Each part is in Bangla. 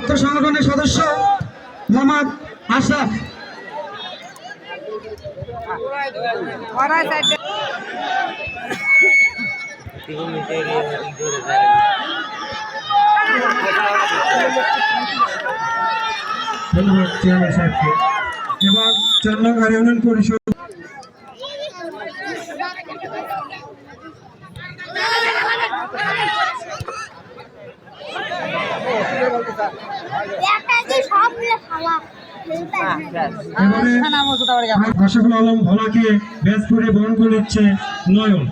ছাত্র সংগঠনের সদস্য মোহাম্মদ আশরাফ। এবার চার ইউনিয়ন পরিষদ এবারে আলম ভোলাকে ব্যাস করে বরণ করে নিচ্ছে নয়ন।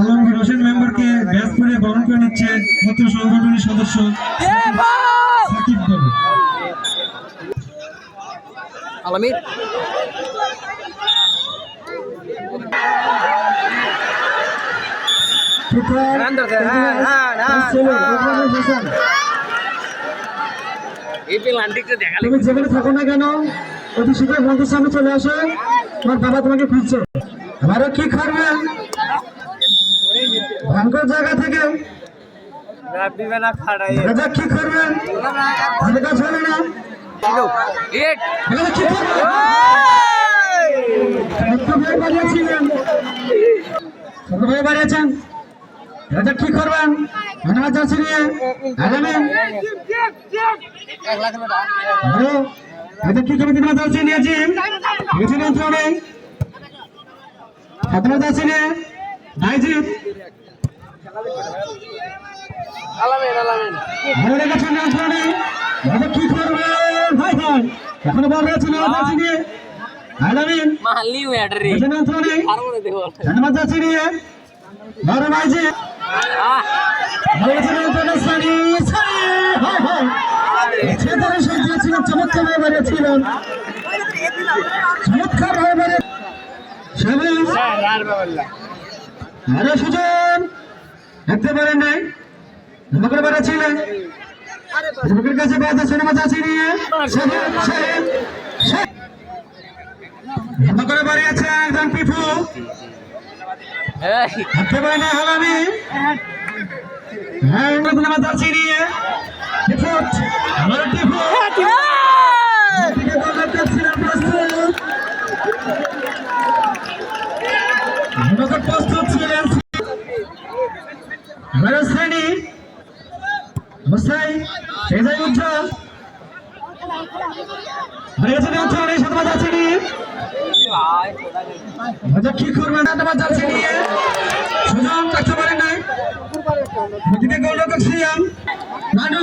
আলমগীর হোসেন মেম্বারকে ব্যাস করে বরণ করে নিচ্ছে ছাত্র সংগঠনের সদস্য সাকিব বাবু আলামিন এই পেলান্টিকটা দেখালে তুমি যেখানে থাকো না কেন অতি শীঘ্র বন্ধুর সামনে চলে আসো তোমার বাবা তোমাকে খুঁজছে আরও কি করবে ভাঙ্গর জায়গা থেকে কি করবেন কাছে হলো না বাড়িয়েছিলেন বাড়িয়েছেন রাজা কি করবেন? ধন্যবাদ যাচ্ছি নিয়ে। আগামী হ্যালো এটা কি করে যাচ্ছি নিয়েছি ধন্যবাদ যাচ্ছি নিয়ে। ভাইজি। এটা কি করবেন ভাই ভাই এখনও বল রয়েছে যাচ্ছি নিয়ে। আগামী মাহালি ধন্যবাদ যাচ্ছি নিয়ে। বড় ভাইজি। আরে সুজন দেখতে পারেন নাই ধমকের বেড়ে ছিলেন ধমকের কাছে বাধা সিনেমা চাচ্ছি নিয়ে ধমকের বাড়িয়েছে একজন পিফু দেখতে পারেন না হালামি। হ্যাঁ সিনেমা চাচ্ছি নিয়ে? টিফুট আমার করছিলেন প্রস্তুত প্রস্তুত ছিলেন আমার শ্রেণি অবস্থায় সেজাই উজ্জ্বল হয়ে গেছে উজ্জ্বল এই সাথে যাচ্ছে নি মজা কি করবেন না যাচ্ছে নিয়ে সুজন রাখতে পারেন নাই ওদিকে গোল করছিলাম রানু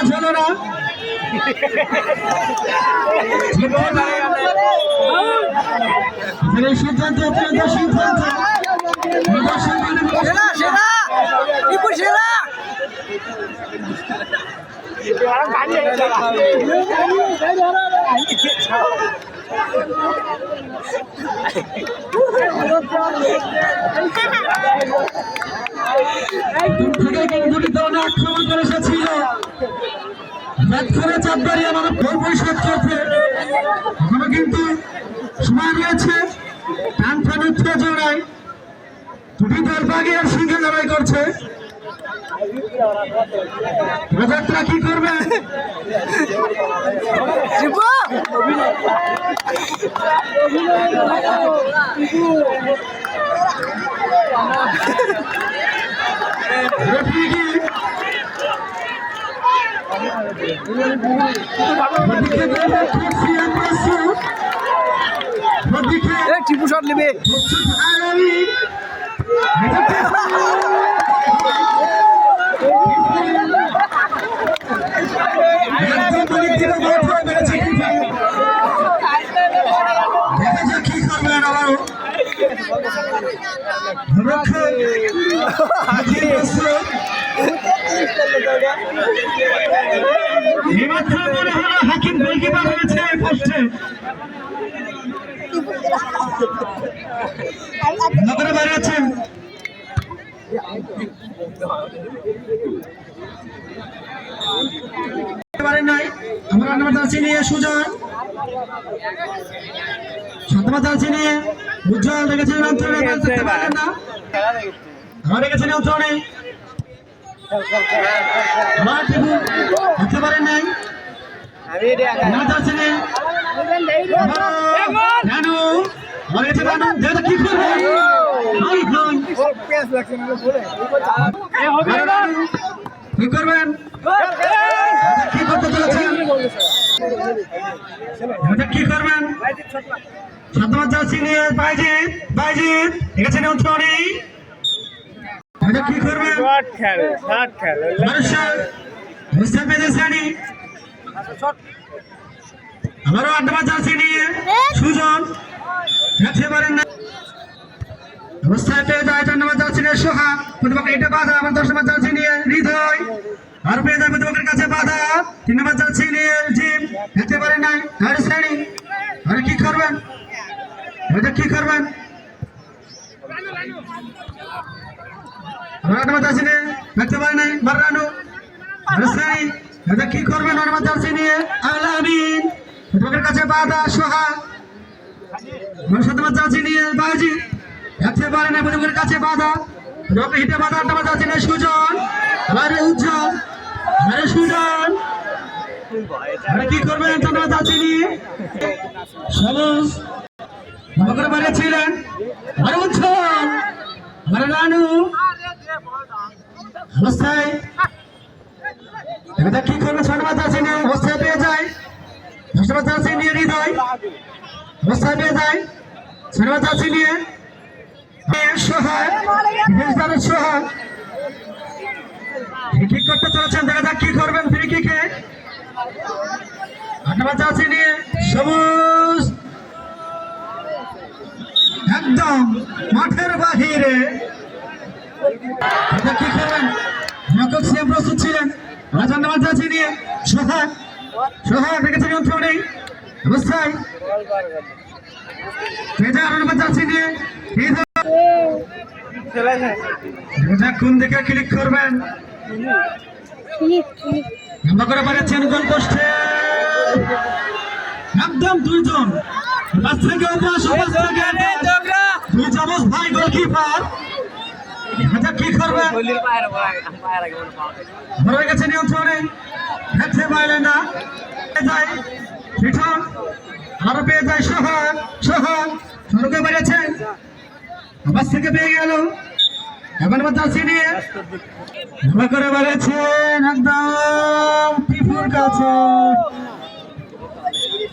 আছে হলো না সিদ্ধান্ত সিদ্ধান্ত। সেরা চাপ বাড়িয়ে আমাদের গোল পরিশোধ করতে এখনও কিন্তু সময় রয়েছে টান টান উত্তেজনায় দুটি দল বাগিয়ে আর সিংহে লড়াই করছে। রথযাত্রা কি করবে? টিপু শট নেবে প্রস্তুত আগামী একদম পরীক্ষিত ভোট হয়ে বেড়েছে কিপার। দেখা যাক কি করবেন আবারও রক্ষক হাকিম মাসুদ হলো হাকিম গোলকিপার হয়েছে পোস্টে নগরে বাইরে নাই আমরা নাম্বার যাচ্ছি নিয়ে সুজন সাতমা যাচ্ছি নিয়ে উজ্জ্বল দেখতে পারেন না আমার দেখেছেন অঞ্চলে আমার দেখতে পারেন নাই না যাচ্ছে নানু। আমার নানু যেটা কি করবে। কি করবেন? কি করতে চলেছেন? এটা কি করবেন? সাতমা যাচ্ছি নিয়ে বাইজিৎ বাইজিৎ ঠিক আছে অঞ্চলে এটা কি করবেন? মানুষের বুঝতে পেরেছেনি আমারও আড্ডা যাচ্ছি নিয়ে। সুজন রাখতে পারেন না। অবস্থায় পেয়ে যায় চার নম্বর এটা বাধা দশ নম্বর যাচ্ছি নিয়ে হৃদয়। পেয়ে যায় প্রতিপক্ষের কাছে বাধা। তিন নম্বর যাচ্ছি নিয়ে জিম রাখতে পারেন নাই। আর শ্রেণি, আরে কি করবেন? এটা কি করবেন? আট নম্বর যাচ্ছি নিয়ে রাখতে নাই। বারানো আর শ্রেণি এটা কি নয় নম্বর যাচ্ছি নিয়ে? আলামিন কাছে বাধা, সোহা। মনসদমা চাচি নিয়ে বাজি। রাখতে পারে না কাছে বাধা। রোগ হিটে বাধা আটটা চাচি নিয়ে সুজন। আরে উজ্জ্বল। আরে সুজন। আরে কি করবেন বাড়ি ছিলেন। আরে উজ্জ্বল। আরে রানু অবস্থায় এটা কি করবে ছন্ডমা চাচি নিয়ে অবস্থায় পেয়ে যায়। দশটা চাচি নিয়ে হৃদয়। অবস্থায় পেয়ে যায়। সিনেমা চাচ্ছি নিয়ে সহায় সহায়। ফ্রি করতে চলেছেন। দেখা যাক করবেন ফ্রি কিকে চাচ্ছি নিয়ে সবুজ। একদম মাঠের বাহিরে। কি করবেন। নকল সিএম প্রস্তুত ছিলেন। রাজান নামাজ যাচ্ছি নিয়ে সহায় সহায় দেখেছেন নিয়ন্ত্রণ নেই। অবস্থায়। আর নাম্বার নিয়ে কোন দিকে ক্লিক করবেন? করে পারেছেন গোল পোস্টে। একদম দুইজন। পাঁচ থেকে পাঁচ পাঁচ থেকে দুই চামচ ভাই গোলকিপার এটা কি করবেন ধরে গেছে নিয়ন্ত্রণে হেঁটে বাইরে না যায় আরও পেয়ে যায় সোহাগ সোহাগ সড়কে বেড়েছে। আবাস থেকে পেয়ে গেল এবার নিয়ে। করে বেড়েছেন একদম টিপুর কাছে।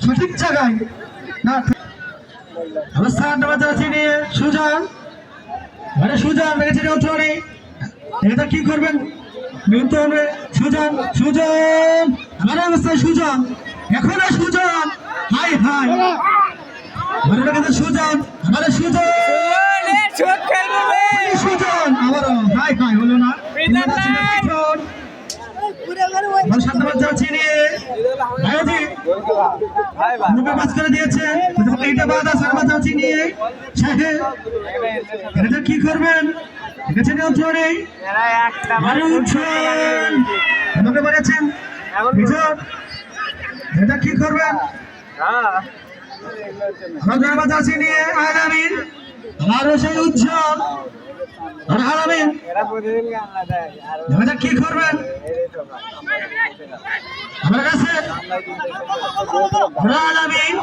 সঠিক জায়গায় না অবস্থা নাম্বার যাচ্ছি নিয়ে সুজন। মানে সুজন লেগেছে নিয়ন্ত্রণে। এটা কি করবেন? নিয়ন্ত্রণে সুজন সুজন! আমার অবস্থায় সুজন। এখনও সুজন! High high! আমার সুজন আমার সুজন! সুজন! আমারও হাই হাই হলো না। আমার আমার কি করবেন? ঠিক আছে নিয়ন্ত্রণে আরে উঠছেন আমাকে বলেছেন পিছন এটা কি করবেন? আমার জানাবাজ আছে নিয়ে আলামিন আমারও সেই উজ্জ্বল। আর আলামিন এটা কি করবেন? আমার কাছে। আর আলামিন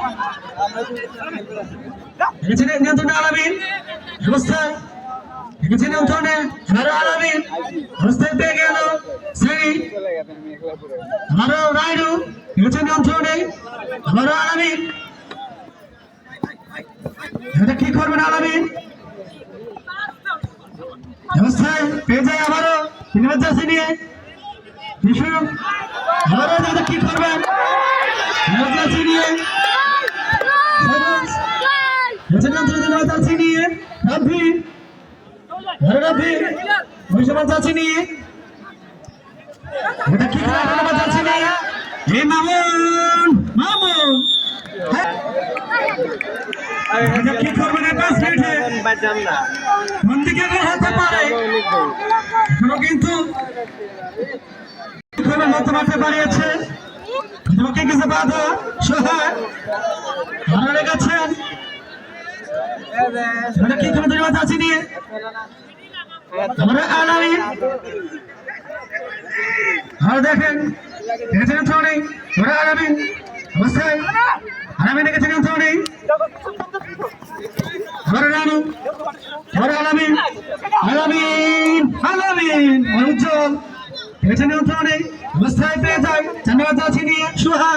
এখানে আলামিন অবস্থায় এখানে নিয়ন্ত্রণে আর আলামিন অবস্থায় পেয়ে গেল শ্রেণি আমারও রায়ডু এখানে নিয়ন্ত্রণে আমারও আলামিন এটা কি করবেন আলামিন অবস্থায় পেয়ে যায় আবারও তিন নিয়ে আবারও দাদা কি করবেন তিন তিন নম্বর জার্সি নিয়ে রাব্বি নম্বর নিয়ে এটা কি জার্সি নিয়ে এই মামুন মামুন। হ্যাঁ। এটা কি করবেন এই পাঁচ মিনিটে। কোন দিকে হতে পারে। এখনও কিন্তু মত মাঠে বাড়িয়েছে কিছু বাধা সহায়। এটা কি নিয়ে আমরা আলামি আর দেখেন দেখেছেন থোড়ি ওরা আলামি অবস্থায় আলামি দেখেছেন থোড়ি আবার রানু। আবার আলামিন। আলামিন আলামিন উজ্জ্বল পেছনে উঠে অবস্থায় পেয়ে যায়। ধন্যবাদ আছে নিয়ে। সুহা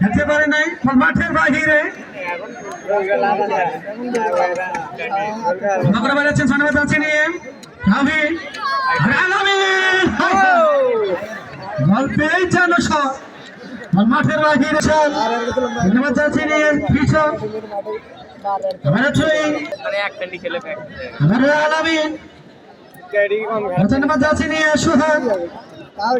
খেলতে পারে নাই মাঠের বাহিরে নগর বেড়াচ্ছেন ধন্যবাদ আছে নিয়ে রাবি আলামিন বল পেয়েই যেন সব মাঠের বাহিরে ধন্যবাদ আছে নিয়ে পিছন আমরা আলামিন ধন্যবাদ আছে নিয়ে সুহাগ তাও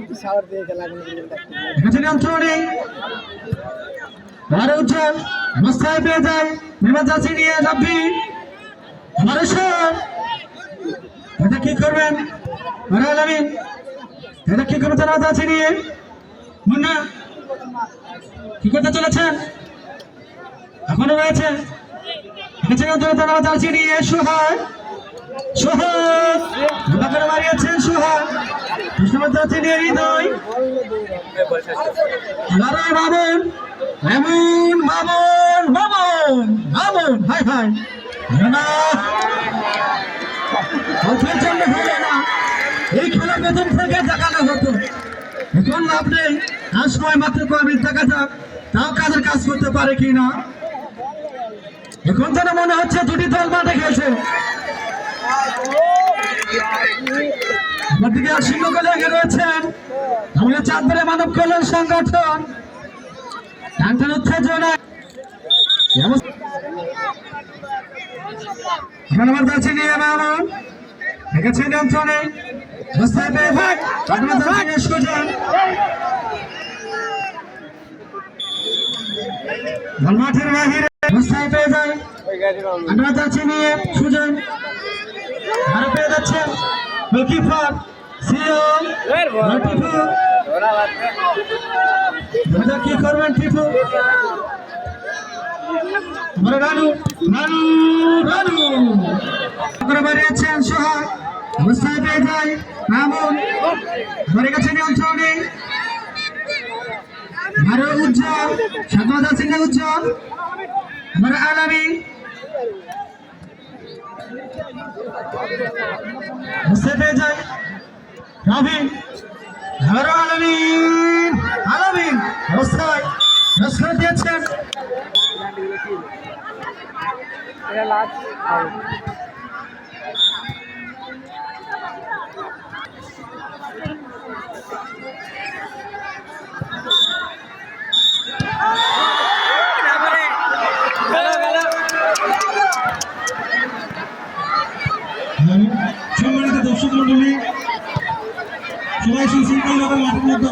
আর উজ্জ্বল অবস্থায় পেয়ে যায় নির্মাণ যাচ্ছি নিয়ে রাব্বি এটা কি করবেন? এটা কি করবেন? জানা যাচ্ছে নিয়ে। মুন্না, কি করতে চলেছেন? এখনও রয়েছে। এখানে নিয়ন্ত্রণ জানা যাচ্ছে নিয়ে মারিয়েছেন, সুহাগ। মামুন মামুন মামুন মামুন মামুন, হাই হাই। না অথের জন্য হলো না, এই খেলা প্রথম থেকে দেখানো হতো। এখন লাভ নেই আর সময় মাত্র তাও কাজের কাজ করতে পারে কি না? এখন যেন মনে হচ্ছে দুটি দল মাঠে গেছে আমাদেরকে সিংহ লেগে রয়েছেন আমাদের চাঁদপুরে মানব কল্যাণ সংগঠন। টানটান উত্তেজনা ধন্যবাদ যাচ্ছি মাঠের বাহিরে অবস্থায় পেয়ে যায়। যাচ্ছি নিয়ে সুজন। আরও পেয়ে যাচ্ছে গোলকিপার সিও টিপু দাদা কি করবেন টিপু? রানু রানু রানু। বাড়িয়েছেন সোহাগ। অবস্থায় পেয়ে যায় মামুন ধরে গেছে নিয়ন্ত্রণে। আরও উজ্জ্বল সাতমাদা সিং উজ্জ্বল। আলামী। পেরে যায় রবিন আবারও আলামিন আলামিন অবস্থায় নস্কর দিয়েছেন। দর্শক মন্ডলী সবাই সুশৃঙ্খলভাবে মাঠের মধ্যে